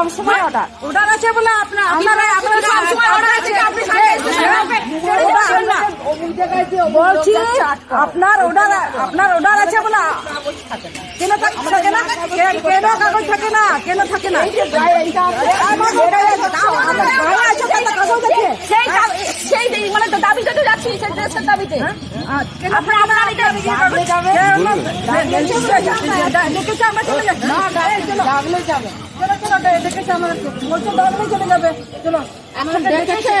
সব সময় order order আছে বলে আপনার আপনারা আপনার সব সময় অর্ডার আছে আপনি বলছি আপনার অর্ডার আপনার অর্ডার আছে বলে কেন থাকে না? কেন কাগজ থাকে না? কেন থাকে না? সেই দা- মানে তো দাবিতে তো যাচ্ছি সেই দেশের দাবিতে আপনার লাগলে যাবে। দেখেছে আমরা চলে যাচ্ছি। লাগলে যাবে। চলো, চলো, আমরা। বলছে চলে যাবে। চলো। দেখেছে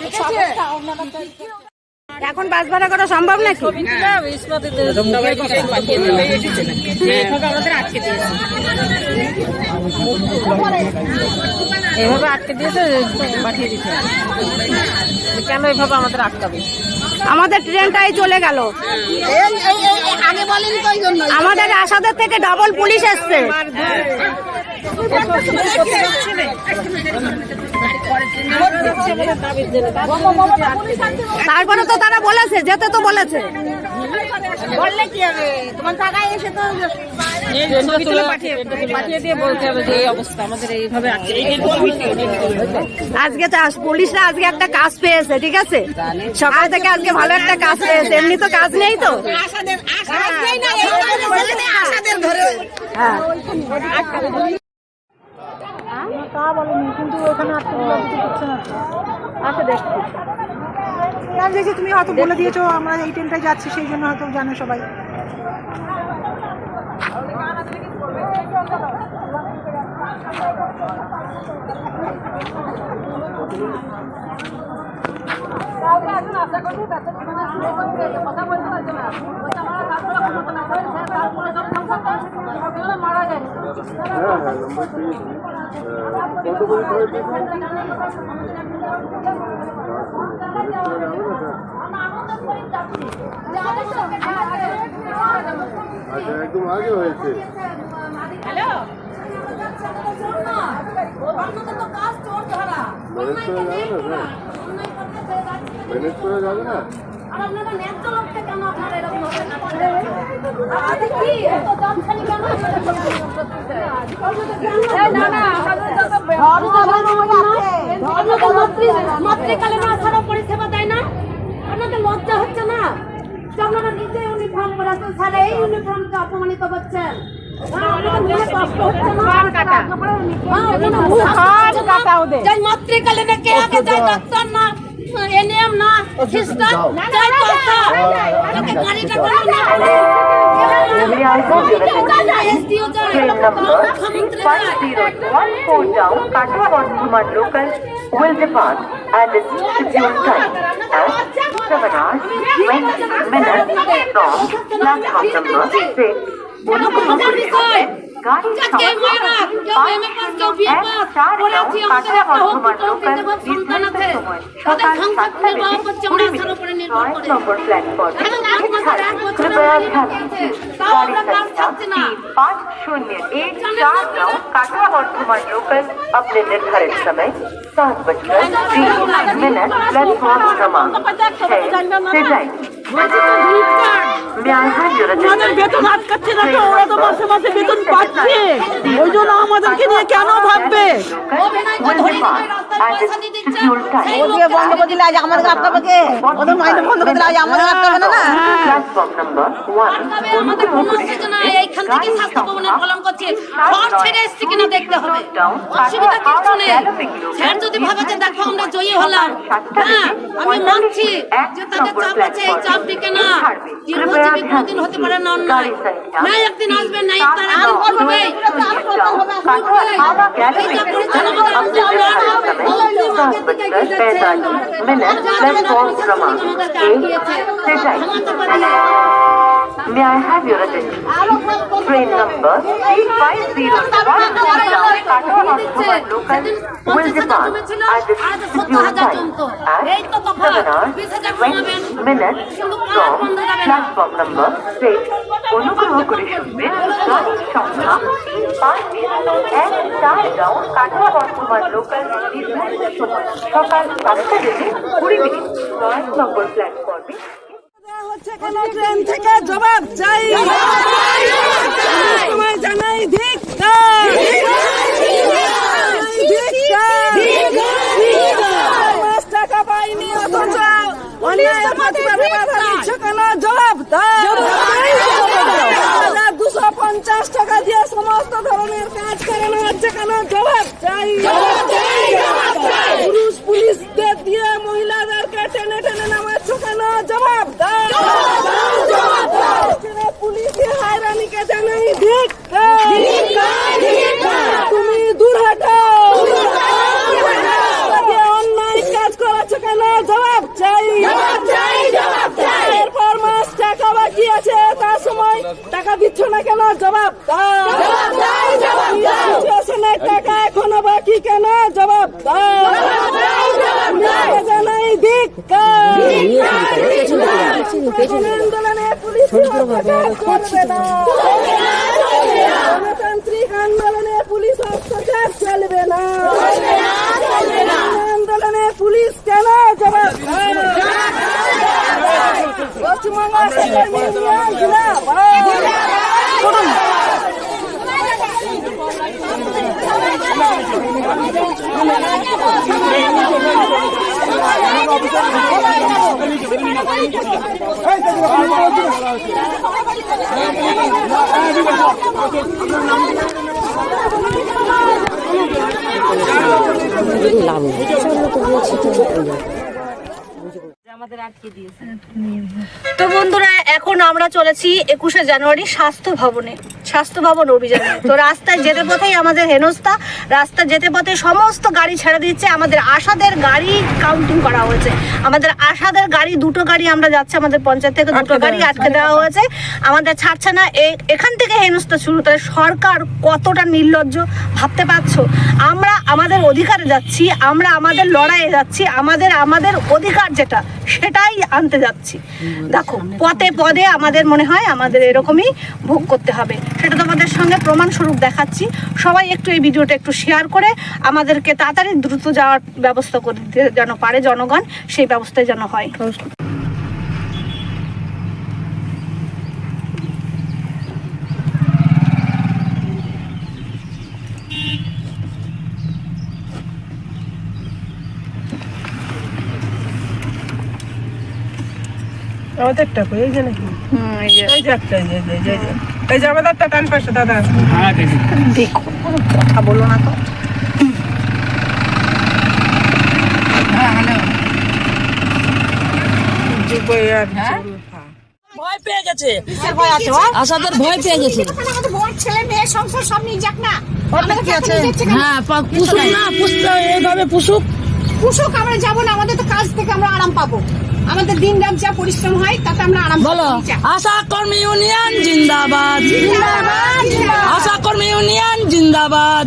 দেখেছে এখন বাস ভাড়া করা সম্ভব নাকি এভাবে আটকে দিয়েছে পাঠিয়ে দিতে কেন এভাবে আমাদের আটকাবে আমাদের ট্রেনটাই চলে গেল আমাদের আসাদের থেকে ডাবল পুলিশ এসছে তারপরে তো তারা বলেছে যেতে তো বলেছে। বললে কি হবে? তোমার টাকায় এসে তো ট্রেনটা তুলে পাঠিয়ে পাঠিয়ে দিয়ে বলতে হবে যে এই অবস্থা আমাদের এইভাবে আটকে আজকে পুলিশরা আজকে একটা কাজ পেয়েছে ঠিক আছে? সকাল থেকে আজকে ভালো একটা কাজ পেয়েছে। এমনি তো কাজ নেই তো? আশাদের ধরে হ্যাঁ। তা বলেনি কিন্তু ওখানে আটকে দিলে কিছু করছে না। আচ্ছা দেখছি আমি দেখছি তুমি হয়তো বলে দিয়েছ আমরা এই ট্রেনটায় যাচ্ছি সেই জন্য হয়তো জানে সবাই। আচ্ছা একদম আগে হয়েছে ম্যানেজ করে যাবে না? করে না পরিষেবা দেয় না। আপনাদের লজ্জা হচ্ছে না? আপনারা নিজে ইউনিফর্ম পরে আছেন স্যার এই ইউনিফর্মকে অপমানিত করছেন। মাতৃকালীনে কে আগে যায় ডাক্তার না এনএম না সিস্টার যায় ডাক্তার আগে গাড়িটা করে না এসডিও যায় Train number মুখ্যমন্ত্রী যায় 5014 down Katwa Bardhaman local will depart and its scheduled time at 7 hours 20 minutes from platform number 6 पाँच शून्य एक चार नौ काटवा बर्धमान लोकल अपने निर्धारित समय सात बजकर मिनट प्लेटफॉर्म क्रमांक আমাদের বেতন আটকাচ্ছে না তো ওরা তো মাসে মাসে বেতন পাচ্ছে। ওই জন্য আমাদেরকে নিয়ে কেন ভাববে লোকটা বন্ধ করে দিলে আজ আমাদের আটকাবে কে? ওদের মাইনে বন্ধ করে দিলে আজ আমাদের আটকাবে না না? এইখান থেকে স্বাস্থ্য ভবনের করছে ঘর ছেড়ে এসছে কিনা দেখতে হবে। অসুবিধা কিচ্ছু নেই। স্যার যদি ভাবে যে দেখো আমরা জয়ী হলাম। হ্যাঁ আমি মানছি যে তাদের চাপ আছে এই চাপ দিকে না। দীর্ঘজীবী কোনোদিন হতে পারে না অন্যায়। না একদিন আসবে না তারা করবে। এইটা করেছেন আমাদের আন্দোলন অন্তিম May I have your attention? Train number 3501 local will depart at the scheduled time at 7 hours 20 minutes from platform number 6. Onukuru করে শুনবেন গাড়ির সংখ্যা and পাঁচ এক চার ডাউন local বর্ধমান লোকাল নির্ধারিত সময় সকাল সাতটা থেকে কুড়ি মিনিট ট্রেন থেকে জবাব চাই। টাকা পাইনি জবাব দুশো পঞ্চাশ টাকা দিয়ে সমস্ত ধরনের কাজ করানো হচ্ছে কেন? জবাব চাই পুরুষ পুলিশদের দিয়ে মহিলাদেরকে টেনে টেনে নামাচ্ছ কেন জবাব দাও ছেলে পুলিশি হায়রানিকে জানাই ধিক্কার। তুমি দূর হটো আগে অন্যায় কাজ করাচ্ছ কেন জবাব চাই এরপর মাস টাকা বাকি আছে তার সময় টাকা দিচ্ছ না কেন জবাব দাও টাকা এখনও বাকি কেন? জবাব দাও। জানাই ধিক্কার। আন্দোলনে পুলিশ অত্যাচার করবে গণতান্ত্রিক আন্দোলনে পুলিশ অত্যাচার চলবে না। আন্দোলনে পুলিশ কেন? জবাব পশ্চিমবঙ্গ লাভ তো বন্ধুরা এখন আমরা চলেছি একুশে জানুয়ারি স্বাস্থ্য ভবনে স্বাস্থ্য ভবন অভিযানে। তো রাস্তায় যেতে পথেই আমাদের হেনস্থা রাস্তা যেতে পথে সমস্ত গাড়ি ছেড়ে দিচ্ছে আমাদের আশাদের গাড়ি কাউন্টিং করা হয়েছে। আমাদের আশাদের গাড়ি দুটো গাড়ি আমরা যাচ্ছি আমাদের পঞ্চায়েত থেকে দুটো গাড়ি আটকে দেওয়া হয়েছে। আমাদের ছাড়ছে না এখান থেকে হেনস্থা শুরু। তাহলে সরকার কতটা নির্লজ্জ ভাবতে পারছ? আমরা আমাদের অধিকারে যাচ্ছি আমরা আমাদের লড়াইয়ে যাচ্ছি আমাদের আমাদের অধিকার যেটা সেটাই আনতে যাচ্ছি। দেখো পদে পদে আমাদের মনে হয় আমাদের এরকমই ভোগ করতে হবে। সেটা তোমাদের সঙ্গে প্রমাণস্বরূপ দেখাচ্ছি। সবাই একটু এই ভিডিওটা একটু শেয়ার করে আমাদেরকে তাড়াতাড়ি দ্রুত যাওয়ার ব্যবস্থা করে দিতে যেন পারে জনগণ, সেই ব্যবস্থায় যেন হয়। আমাদেরটা কই? এই যে নাকি? এই যে। একটা এই যে এই যে, এই যে, এই যে এই আমাদেরটা টান পাশে দাদা। দেখো কথা বলো না তো। হ্যাঁ? ভয় পেয়ে গেছে। ভয় পেয়ে গেছে। হ্যাঁ পুষুক না পুষতে এইভাবে পুষুক। পুষুক আমরা যাব না আমাদের তো কাজ থেকে আমরা আরাম পাবো। আমাদের দিন রাত যা পরিশ্রম হয় তাতে আমরা আরাম বলো আশা কর্মী ইউনিয়ন জিন্দাবাদ। আশা কর্মী ইউনিয়ন জিন্দাবাদ।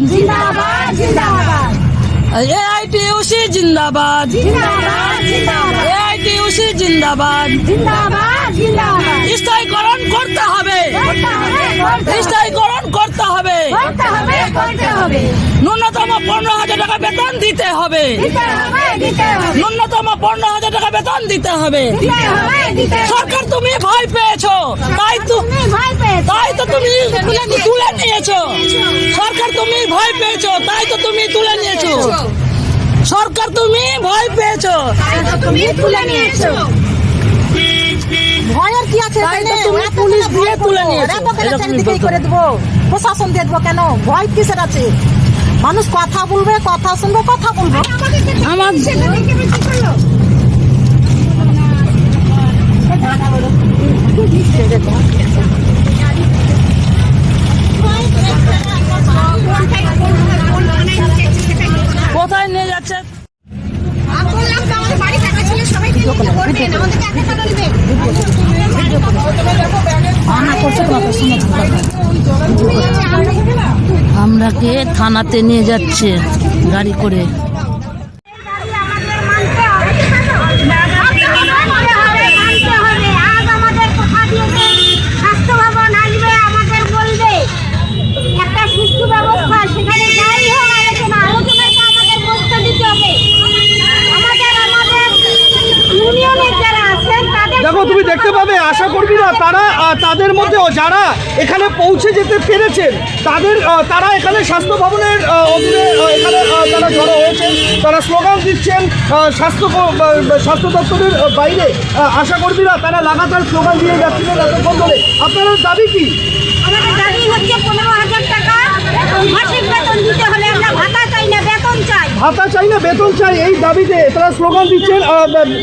এআইটিউসি জিন্দাবাদ। এআইটিউসি জিন্দাবাদ। স্থায়ীকরণ করতে হবে। স্থায়ীকরণ করতে হবে। ন্যূনতম পনেরো হাজার টাকা বেতন দিতে হবে। ন্যূনতম পনেরো হাজার টাকা বেতন দিতে হবে। সরকার তুমি ভয় পেয়েছ। তাই তো তাই তো তুমি তুলে নিয়েছো। সরকার তুমি ভয় পেয়েছ। তাই তো তুমি তুলে নিয়েছো। সরকার তুমি ভয় পেয়েছ। তুমি তুলে নিয়েছো। ভয়ের কি আছে তুমি পুলিশ দিয়ে তুলে নিয়েছো। করে দেবো। প্রশাসন দিয়ে দেবো কেন ভয় কিসের আছে? মানুষ কথা বলবে কথা শুনবে কথা বলবে। আমার কোথায় নিয়ে যাচ্ছে? আমাদের বাড়ি টাকা ছিল সবাই আমাদেরকে সময় আমরাকে থানাতে নিয়ে যাচ্ছে গাড়ি করে আজ আমাদের কথা দিয়েছে স্বাস্থ্য ভবন আসবে আমাদের বলবে একটা সুস্থ ব্যবস্থা সেখানে যাই হোক আলোচনা আলোচনাটা আমাদের বসতে দিতে হবে আমাদের আমাদের ইউনিয়নের যারা আছেন তাদের দেখো তুমি দেখতে পাবে আশা কর্মীরা তারা তাদের মধ্যেও যারা এখানে পৌঁছে যেতে পেরেছেন তাদের তারা এখানে স্বাস্থ্য ভবনের এখানে তারা জড়ো হয়েছেন তারা স্লোগান দিচ্ছেন স্বাস্থ্য স্বাস্থ্য দপ্তরের বাইরে আহ, আশা কর্মীরা তারা লাগাতার স্লোগান দিয়ে যাচ্ছিলেন এতক্ষণ ধরে। আপনাদের দাবি কি? আমাদের দাবি হচ্ছে পনেরো হাজার টাকা মাসিক বেতন দিতে হলে আমরা ভাতা চাই না বেতন চাই ভাতা চাই না, বেতন চাই, এই দাবিতে তারা স্লোগান দিচ্ছেন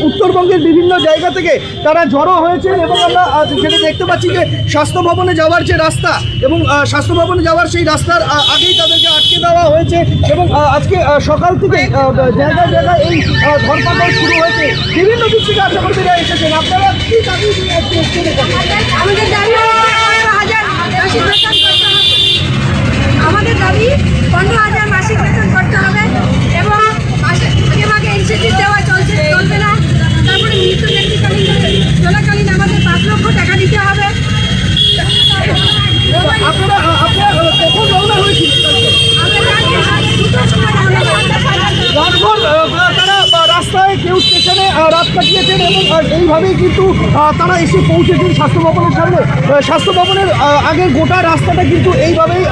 উত্তরবঙ্গের বিভিন্ন জায়গা থেকে তারা জড়ো হয়েছেন এবং আমরা যেটা দেখতে পাচ্ছি যে স্বাস্থ্য ভবনে যাওয়ার যে রাস্তা এবং স্বাস্থ্য ভবনে যাওয়ার সেই রাস্তার আগেই তাদেরকে আটকে দেওয়া হয়েছে এবং আজকে সকাল থেকে জায়গায় জায়গায় এই ধরপাকড় শুরু হয়েছে বিভিন্ন দিক থেকে আশা কর্মীরা এসেছেন আপনারা কি? আমাদের দাবি করতে আমাদের দাবি পনেরো হাজার মাসিক বেতন করতে হবে এবং মাসে আগে মাকে ইনসেন্টিভ দেওয়া চলছে চলবে না তারপরে মৃত্যু ব্যক্তিকালীন চলাকালীন আমাদের পাঁচ লক্ষ টাকা দিতে হবে আপনারা আহ, আপনারা আহ, কখন রওনা হয়েছিলেন আমরা কালকে দুটোর সময় রওনা হব। রাতভর আহ, তারা আহ, রাস্তায় কেউ স্টেশনে আহ, রাত কাটিয়েছেন এবং আহ, এইভাবেই কিন্তু তারা এসে পৌঁছেছেন স্বাস্থ্য ভবনের সামনে। স্বাস্থ্য ভবনের আগে গোটা রাস্তাটা কিন্তু এইভাবেই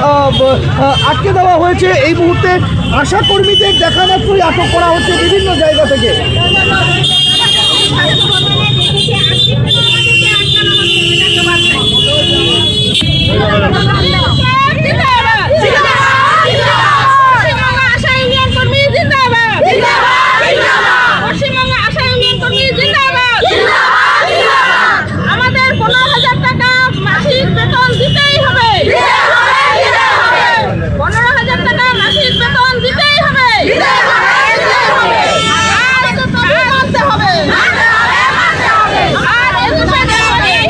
আটকে দেওয়া হয়েছে। এই মুহূর্তে আশা কর্মীদের দেখা মাত্রই আটক করা হচ্ছে বিভিন্ন জায়গা থেকে আমাদের পনেরো হাজার টাকা মাসিক বেতন দিতেই হবে পনেরো হাজার টাকা মাসিক বেতন দিতেই হবে আর তো তবে মানতে হবে আর একুশে জানুয়ারি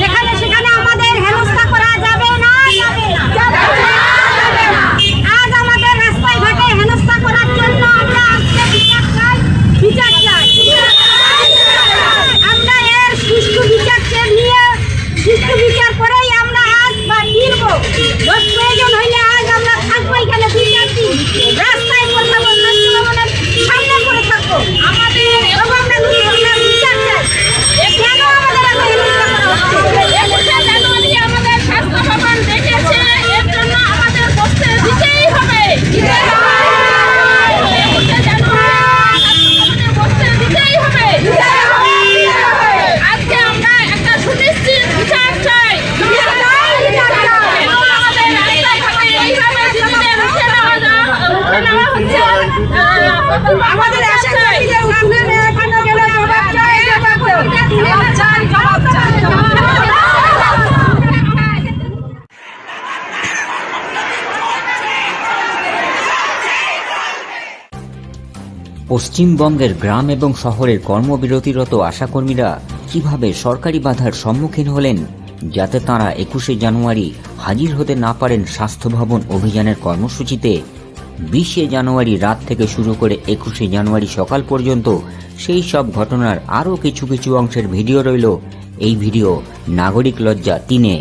যেখানে সেখানে আমাদের হেনস্থা করা যাবে না যাবে না। আজ আমাদের রাস্তায় ঘাটে হেনস্থা করার জন্য আমরা আজকে বিচার চাই বিচার চাই আমরা এর সুষ্ঠু বিচারকে নিয়ে সুষ্ঠু বিচার করেই আমরা আজ বা ফিরব দোষ প্রয়োজন হইলে আজ আমরা থাকব এখানে বিচার দিন রাস্তায় করতে ভবনের সামনে করে থাকব আমাদের এবং আমরা আমরা বিচার চাই এ কেন আমাদের এত হেনস্থা করা হচ্ছে একুশে জানুয়ারি আমাদের স্বাস্থ্য ভবন দেখেছে এর জন্য আমাদের বসতে দিতেই হবে একুশে জানুয়ারি স্বাস্থ্য ভবনে বসতে দিতেই হবে আজকে আমরা একটা সুনিশ্চিত বিচার চাই এবং আমাদের রাস্তাঘাটে এইভাবে দিদিদের উঠে নেওয়া যা- উঠে নেওয়া হচ্ছে আহ, আমাদের আশা চাই উঠে এখানে গেলে জবাব চাই জবাব দাও। জবাব চাই জবাব চাই জবাব চাই। পশ্চিমবঙ্গের গ্রাম এবং শহরের কর্মবিরতিরত আশাকর্মীরা কীভাবে সরকারি বাধার সম্মুখীন হলেন যাতে তাঁরা একুশে জানুয়ারি হাজির হতে না পারেন স্বাস্থ্য ভবন অভিযানের কর্মসূচিতে? বিশে জানুয়ারি রাত থেকে শুরু করে একুশে জানুয়ারি সকাল পর্যন্ত সেই সব ঘটনার আরও কিছু কিছু অংশের ভিডিও রইল। এই ভিডিও নাগরিক লজ্জা তিনে।